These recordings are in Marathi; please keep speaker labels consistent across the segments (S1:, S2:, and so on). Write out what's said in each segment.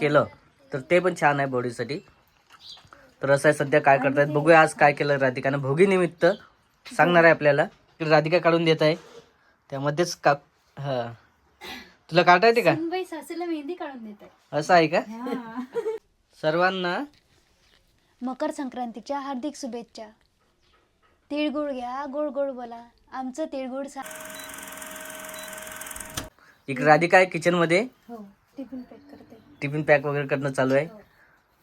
S1: केलं तर ते पण छान आहे बॉडीसाठी तर असं आहे सध्या काय करतायत बघूया आज काय केलं राधिकानं. भोगी निमित्त सांगणार आहे आपल्याला इकडे राधिका काढून देत आहे. त्यामध्येच का हा. तुला काढता येते का?
S2: सुनबाई सासूला मेहंदी काढून देत आहे.
S1: असं आहे का? सर्वांना
S2: मकर संक्रांतीच्या हार्दिक शुभेच्छा. तिळगुळ घ्या गोड गोड बोला. आमचं तिळगुळ सा
S1: इकडे राधिका आहे किचनमध्ये
S2: हो. टिफिन पॅक करते.
S1: टिफिन पॅक वगैरे करणं चालू आहे.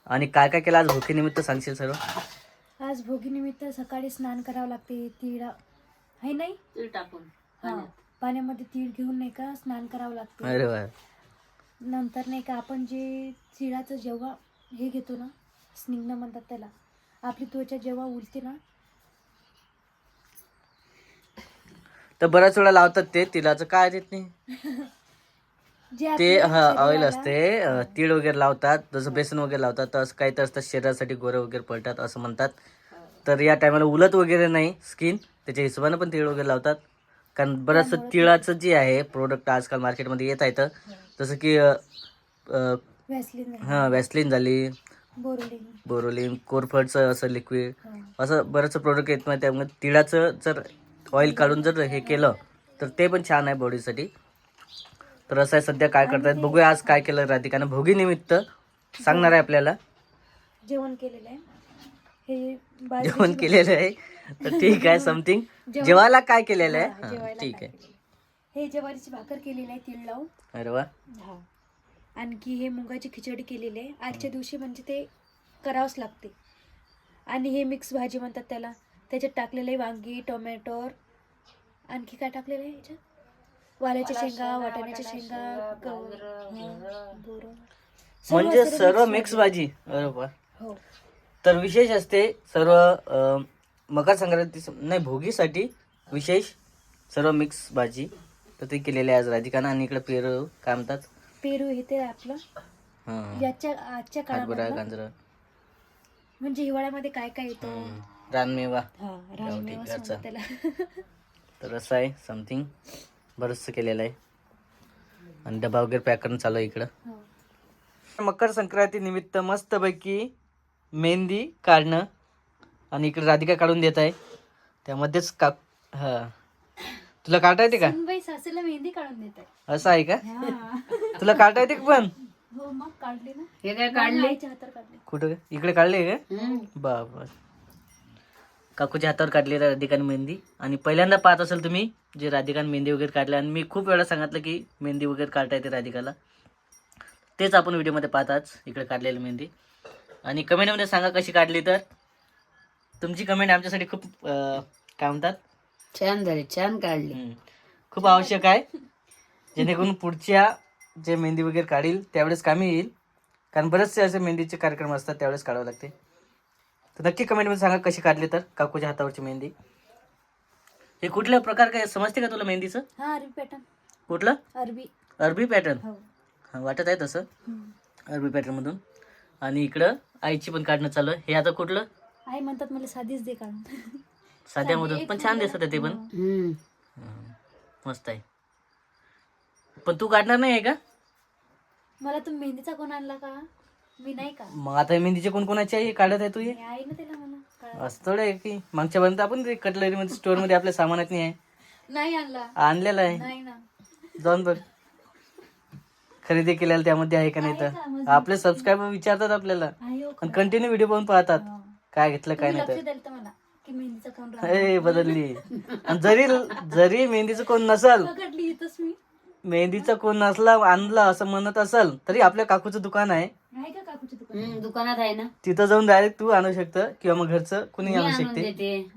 S1: आणि काय काय केलं? आज भोगी निमित्त सांगशील सर्व?
S2: आज भोगी निमित्त सकाळी स्नान करावं लागते. तीळ आहे नाही?
S3: तीळ टाकून.
S2: हा पाण्यामध्ये तीळ घेऊन नाही का स्नान करावं लागते.
S1: अरे वा.
S2: नंतर नाही का आपण जे तिळाचं जेव्हा हे घेतो ना स्निग्न म्हणतात त्याला आपली त्वचा जेव्हा उलते ना
S1: तर बऱ्याच वेळा लावतात ते तिलाचं काय देत नाही? ते हा ऑइल असते तीळ वगैरे लावतात जसं बेसन वगैरे लावतात तर असं काही तर असतं शरीरासाठी गोरे वगैरे पडतात असं म्हणतात. तर या टायमाला उलट वगैरे नाही स्किन त्याच्या हिशोबानं पण तीळ वगैरे लावतात. कारण बरंचसं तिळाचं जे आहे प्रोडक्ट आजकाल मार्केटमध्ये येत आहेत जसं की हा वॅसलिन झाली.
S2: बोरोलिन
S1: कोरफडचं असं लिक्विड. असं बरंचसं प्रोडक्ट येत नाही त्यामुळे तिळाचं जर ऑइल काढून जर हे केलं तर ते पण छान आहे बॉडीसाठी तर असं आहे सध्या काय करतायत? बघूया आज काय केलं राधिकानं भोगी निमित्त सांगणार आहे आपल्याला.
S2: जेवण केलेलं आहे. हे
S1: जेवण केलेलं आहे. तर ठीक आहे समथिंग.
S2: जेवण-
S1: जेवायला काय केलेलं आहे?
S2: हा,
S1: हा,
S2: जेवायला
S1: ठीक
S2: काय
S1: आहे.
S2: केलेलं. हे ज्वारीची भाकर केलेली आहे तीळ लावून.
S1: अरे वा.
S2: हा. आणखी हे मुगाची खिचडी केलेली आहे. आजच्या दिवशी म्हणजे ते करावंच लागते. आणि हे मिक्स भाजी म्हणतात त्याला. त्याच्यात टाकलेलं वांगी टोमॅटो आणखी काय टाकलेलं आहे याच्यात? वाल्याच्या शेंगा वाटाण्याच्या शेंगा गव-
S1: म्हणजे सर्व मिक्स
S2: भाजी.
S1: वा
S2: हो.
S1: तर विशेष असते सर्व अं, मकर संक्रांती नाही भोगीसाठी विशेष सर्व मिक्स भाजी. तर ते केलेले आज राधिकानं आणि इकडे पेरू काय म्हणतात?
S2: पेरू हे ते आपलं.
S1: हां.
S2: याच्या आजच्या
S1: हरभरा
S2: काळात
S1: गाजर.
S2: म्हणजे हिवाळ्यामध्ये काय काय येतं?
S1: रानमेवा.
S2: हा
S1: गावठी
S2: त्याला.
S1: तर असं आहे समथिंग बरंचसं केलेलं आहे. आणि डबा वगैरे पॅक करून चालू आहे इकडं.
S2: हो.
S1: मकर संक्रांती निमित्त मस्तपैकी मेहंदी काढणं. आणि इकडे राधिका काढून देत आहे. त्यामध्येच का हा. तुला काढता येते का?
S2: सासूला मेहंदी काढून देत आहे.
S1: असं आहे का? तुला काढता येते का पण?
S2: हो मग काढली ना.
S3: हे काय काढले?
S1: कुठं काय? इकडे काढले का?
S3: हम्म.
S1: काकूच्या हातावर काढली राधिकाने मेहंदी. आणि पहिल्यांदा पाहत असाल तुम्ही जे राधिकाने मेहंदी वगैरे काढल्या आणि मी खूप वेळा सांगितलं की मेहंदी वगैरे काढता येते राधिकाला. तेच आपण व्हिडिओमध्ये पाहताच इकडे काढलेली मेहंदी. आणि कमेंटमध्ये सांगा कशी काढली तर. तुमची कमेंट आमच्यासाठी खूप काय म्हणतात?
S3: छान झाले छान काढले.
S1: खूप आवश्यक आहे. जेणेकरून पुढच्या जे मेहंदी वगैरे काढील त्यावेळेस कामी येईल. कारण बरेचसे असे मेहंदीचे कार्यक्रम असतात त्यावेळेस काढावं लागते. तर नक्की कमेंटमध्ये सांगा कशी काढली तर. काकूच्या हातावरची मेहंदी. हे कुठल्या प्रकार काय समजते का तुला मेहंदीचं?
S2: हा अरबी पॅटर्न
S1: कुठलं?
S2: अरबी.
S1: अरबी पॅटर्न
S2: हो.
S1: हा वाटत आहे तसं?
S2: हम्म.
S1: अरबी पॅटर्नमधून आणि इकडं आईची पण काढणं चालू आहे. हे आता कुठलं?
S2: आई म्हणतात मला साधीच दे काढून.
S1: साध्यामधून. पण छान दिसत आहे ते पण.
S3: हम्म.
S1: हम्म. मस्त आहे. पण तू काढणार नाही आहे का?
S2: मला तू मेहंदीचा कोण आणला का? मी नाही का?
S1: मग आता मेहंदीचे कोणकोणाचे आहे हे काढत आहे तू हे?
S2: मी आई ना त्याला म्हणा काढा.
S1: असं थोडं आहे की. मागच्या पर्यंत आपण ते कटलरी मध्ये स्टोअरमध्ये आपल्या सामानात नाही आहे.
S2: नाही आणला.
S1: आणलेलं आहे.
S2: नाही ना.
S1: जाऊन बघ. खरेदी केलेलं त्यामध्ये आहे का नाही
S2: आहे?
S1: तर. आपले सबस्क्रायबर विचारतात आपल्याला.
S2: आई हो
S1: आणि कंटिन्यू व्हिडिओ पाहून पाहतात.
S2: हा.
S1: काय घेतलं काय
S2: तुम्ही
S1: नाही
S2: लक्ष द्याल तर मला की मेहंदीचा कोण
S1: तर
S2: राहिला.
S1: ए बदलली. आणि जरी जरी मेहंदीचं कोण नसल
S2: पकडली इथंच मी.
S1: मेहंदीचं कोण नसला आणला असं म्हणत असल तरी आपल्या काकूचं दुकान आहे.
S2: आहे का काकूच्या दुकान?
S3: हम्म, दुकानात आहे ना.
S1: तिथं जाऊन डायरेक्ट तू आणू शकतं किंवा मग घरचं कुणी
S3: मी
S1: आणू
S3: आणून
S1: शकते.
S3: देते.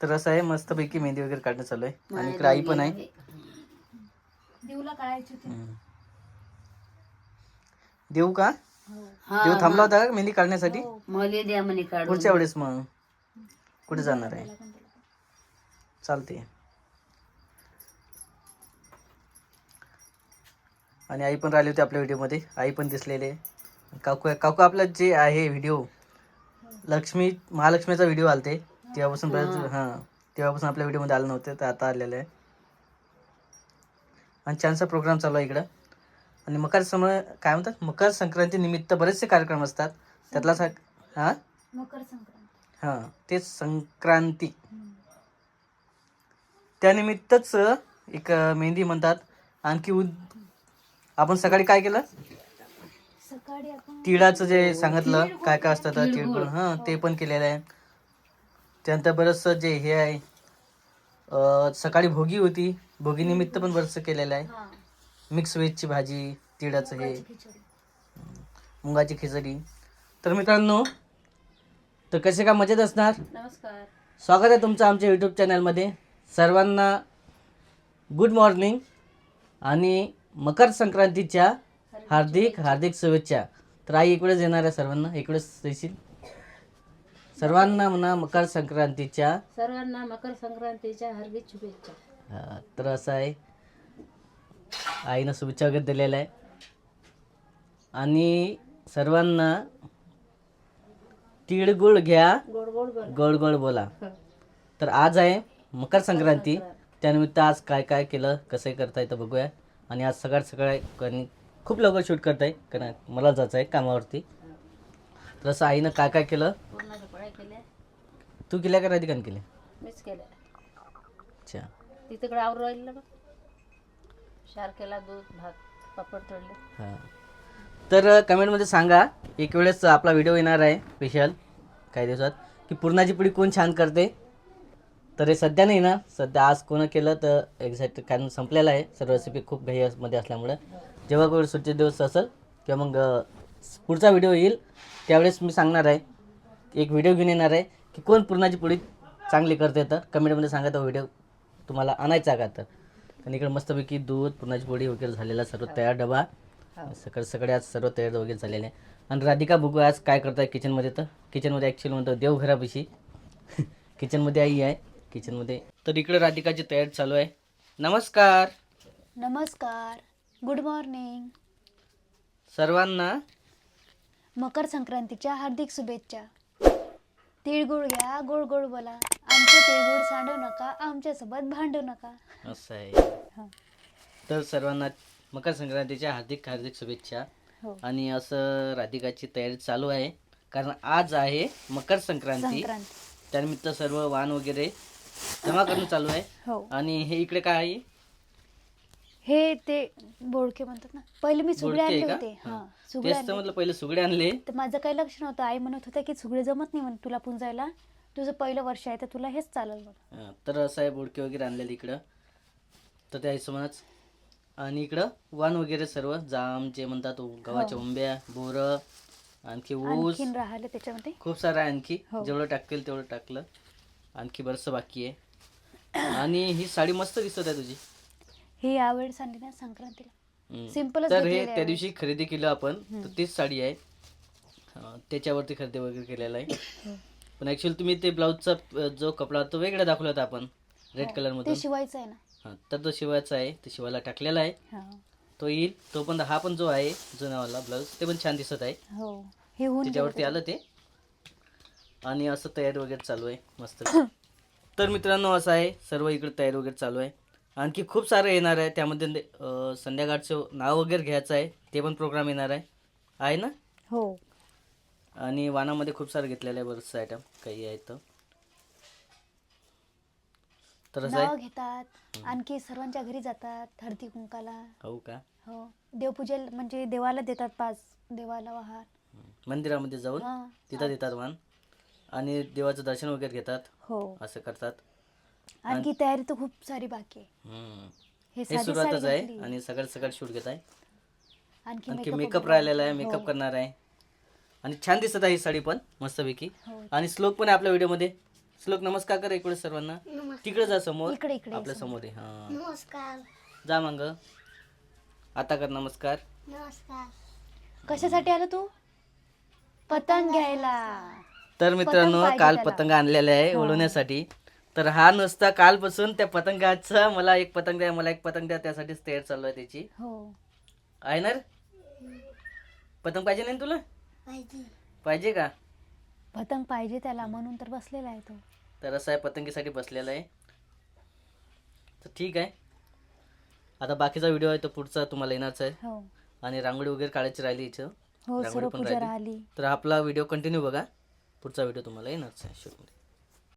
S1: तर असं आहे मस्तपैकी मेहंदी वगैरे काढणं चालू आहे. आणि इकडे आई पण आहे.
S2: देऊला काढायची होती.
S1: हम्म. देऊ का?
S3: हा,
S1: देऊ थांबला होता का मेहंदी काढण्यासाठी?
S2: हो.
S3: मला द्या म्हणे काढून.
S1: पुढच्या वेळेस मग. कुठे जाणार आहे? चालते आणि आई पण राहिली होती आपल्या व्हिडिओमध्ये. आई पण दिसलेले काकू काकू आपला जे आहे व्हिडिओ लक्ष्मी महालक्ष्मीचा व्हिडिओ आलते. तेव्हापासून बरेच हां. तेव्हापासून आपल्या व्हिडिओमध्ये आलं नव्हते तर आता आलेलं आहे. आणि छानसा प्रोग्राम चालू आहे इकडं. आणि मकर सम काय म्हणतात? मकर संक्रांती निमित्त बरेचसे कार्यक्रम असतात. त्यातला सा हां?
S2: मकर संक्रांत.
S1: हां. तेच संक्रांती. त्यानिमित्तच एक मेहंदी म्हणतात. आणखी उद आपण सकाळी काय केलं?
S2: सकाळी आपण
S1: तिळाचं जे सांगितलं काय काय असतं तर
S3: तिळगुळ.
S1: हां ते पण केलेलं आहे. त्यानंतर बरंचसं जे हे आहे अं, सकाळी भोगी होती. भोगी निमित्त पण बरंचसं केलेलं आहे.
S2: हा.
S1: मिक्स व्हेजची भाजी तिळाचं हे.
S2: मुगाची खिचडी.
S1: मुगाची खिचडी. तर मित्रांनो तर कसे का मजेत असणार?
S3: नमस्कार.
S1: स्वागत आहे तुमचं आमच्या यूट्यूब चॅनलमध्ये सर्वांना गुड मॉर्निंग आणि मकर संक्रांतीच्या हार्दिक हार्दिक शुभेच्छा. तर आई इकडेच येणार आहे सर्वांना. इकडेच येशील? सर्वांना म्हणा मकर संक्रांतीच्या.
S3: सर्वांना मकर संक्रांतीच्या हार्दिक शुभेच्छा.
S1: हा, तर असं आहे. आईनं शुभेच्छा वगैरे दिलेल्या आहे. आणि सर्वांना तिळगुळ घ्या.
S3: गोड गोड बोल.
S1: गोड गोड बोला तर आज आहे मकर संक्रांती. त्यानिमित्त आज काय काय केलं कसं करता येतं बघूया. आणि आज सकाळ सकाळ आणि खूप लवकर शूट करत आहे कारण मला जायचं आहे कामावरती. तर असं आईनं काय काय केलं? तू केल्या का राधिकाने केल्या?
S3: मीच केल्या.
S1: अच्छा.
S3: ती तिकडे आवरू राहिलं बघ. शार केला दूध भात पापड तळले
S1: हां. तर कमेंटमध्ये सांगा एक वेळेस आपला व्हिडिओ येणार आहे स्पेशल काही दिवसात की पुरणाची पोळी कोण छान करते? तर हे सध्या नाही ना सध्या आज कोणं केलं तर एक्झॅक्ट कारण संपलेलं आहे. सर्व रेसिपी खूप घाईमध्ये असल्यामुळं. जेव्हा कोण सुट्टी दिवस असेल किंवा मग पुढचा व्हिडिओ येईल त्यावेळेस मी सांगणार आहे. एक व्हिडिओ घेऊन येणार आहे की कोण पुरणाची पोळी चांगली करते तर. कमेंटमध्ये सांगा तो व्हिडिओ तुम्हाला आणायचा का तर. आणि इकडे मस्तपैकी दूध पुरणाची पोळी वगैरे झालेला सर्व तयार डबा. सकाळ सकाळी आज सर्व तयार वगैरे झालेले आहे. आणि राधिका बघू आज काय करताय किचनमध्ये तर? किचनमध्ये ॲक्च्युली म्हणतो देवघरापाशी. किचनमध्ये आई आहे. किचनमध्ये. तर इकडे राधिकाची तयारी चालू आहे. नमस्कार.
S2: नमस्कार. गुड मॉर्निंग
S1: सर्वांना
S2: मकर संक्रांतीच्या हार्दिक शुभेच्छा. तिळगुळ घ्या गोड गोड बोला. आमचे तिळगुळ सांडू नका आमच्यासोबत भांडू नका.
S1: असं आहे.
S2: हा.
S1: तर सर्वांना मकर संक्रांतीच्या हार्दिक हार्दिक शुभेच्छा.
S2: हो.
S1: आणि असं राधिकाची तयारी चालू आहे. कारण आज आहे मकर संक्रांती.
S2: संक्रांती.
S1: त्यानिमित्त सर्व वाण वगैरे जमा करणं चालू आहे.
S2: हो.
S1: आणि हे इकडे काय आहे?
S2: हे ते बोडके म्हणतात ना. पहिले मी सुगडे
S1: बोडके
S2: आणले? होते.
S1: हा.
S2: हा सुगडे
S1: तेच तर
S2: आणले
S1: म्हटलं पहिले सुगडे आणले.
S2: तर माझं काही लक्ष नव्हतं. आई म्हणत होत्या की सुगडे जमत नाही म्हण तुला पुंजायला. तुझं पहिलं वर्ष आहे तर तुला हेच चालेल
S1: हा, तर असं आहे बोडके वगैरे आणलेले इकडं. तर त्या हिशोबानंच. आणि इकडं वाण वगैरे सर्व जाम जे म्हणतात उ- गव्हाच्या उंब्या बोरं आणखी ऊस.
S2: आणखीन राहिले त्याच्यामध्ये.
S1: खूप सारं आहे आणखी.
S2: हो.
S1: जेवढं टाकेल तेवढं टाकलं. आणखी बरंचसं बाकी आहे. आणि ही साडी मस्त दिसत आहे तुझी.
S2: ही यावेळेस ना संक्रांतीला.
S1: हम्म.
S2: सिम्पलच
S1: तर
S2: घेतलेली
S1: हे
S2: आहे.
S1: त्या दिवशी खरेदी केलं आपण. तर तीच साडी आहे. त्याच्यावरती खरेदी वगैरे केलेला आहे.
S2: हो.
S1: पण ऍक्च्युअली तुम्ही ते ब्लाऊजचा अ, जो कपडा तो वेगळा दाखवला होता आपण रेड कलर
S2: ते
S1: मधून.
S2: शिवायचं आहे ना.
S1: हा तर तो शिवायचा आहे. तो शिवायला टाकलेला आहे.
S2: हा.
S1: तो येईल. तो पण हा पण जो आहे जुनावाला ब्लाऊज ते पण छान दिसत आहे.
S2: हो. हे होऊन गेलं
S1: त्याच्यावरती आलं ते. आणि असं तयारी वगैरे चालू आहे मस्त. तर मित्रांनो असं आहे सर्व इकडे तयारी वगैरे चालू आहे. आणखी खूप सारं येणार आहे त्यामध्ये संध्याकाळचं नाव वगैरे घ्यायचं आहे ते पण प्रोग्राम येणार आहे. आहे ना?
S2: हो.
S1: आणि वानामध्ये खूप सारं घेतलेलं आहे बरंचसं आयटम काही आहे तर. तर असं
S2: नाव
S1: आहे
S2: घेतात आणखी सर्वांच्या घरी जातात हळदी कुंकाला.
S1: हो का?
S2: हो. देवपूजेला म्हणजे देवाला देतात पाच देवाला वाहार
S1: मंदिरामध्ये जाऊन?
S2: हा.
S1: तिथं देतात वाण आणि देवाचं दर्शन वगैरे घेतात.
S2: हो.
S1: असं करतात.
S2: आणखी तयारी तर खूप सारी बाकी आहे.
S1: हम्म.
S2: हे
S1: हे
S2: साधी
S1: सुरुवातच
S2: साडी
S1: आहे. आणि सगळं सगळं शूट घेत आहे.
S2: आणखी
S1: आणखी
S2: makeup
S1: मेकअप
S2: वगैरे.
S1: राहिलेला आहे
S2: हो.
S1: मेकअप करणार आहे. आणि छान दिसत आहे ही साडी पण मस्तपैकी.
S2: हो.
S1: आणि श्लोक पण आहे आपल्या व्हिडिओमध्ये. श्लोक नमस्कार कर इकडे सर्वांना. तिकडे जा समोर.
S2: इकडे इकडे
S1: आपल्यासमोर. आहे. हा. नमस्कार. जा मग. आता कर नमस्कार.
S2: कशासाठी आला तू? पतंग घ्यायला.
S1: तर मित्रांनो काल. पतंग आणलेला आहे उडवण्यासाठी. तर हा नुसता कालपासून त्या पतंगाचा मला एक पतंग द्या मला एक पतंग द्या त्यासाठीच तयार चालू आहे त्याची.
S2: हो.
S1: आहे ना? पतंग पाहिजे नाही तुला? पाहिजे. का?
S2: पतंग पाहिजे त्याला म्हणून तर बसलेला आहे तो.
S1: तर असं आहे पतंगीसाठी बसलेला आहे. तर ठीक आहे. आता बाकीचा व्हिडिओ आहे तो पुढचा तुम्हाला येणारच आहे.
S2: हो.
S1: आणि रांगोळी वगैरे काढायची राहिली इथं.
S2: हो
S1: रांगोळी
S2: सर्व
S1: पण.
S2: राहिली.
S1: तर आपला व्हिडिओ कंटिन्यू बघा. पुढचा व्हिडिओ तुम्हाला येणारच आहे. शूटमध्ये.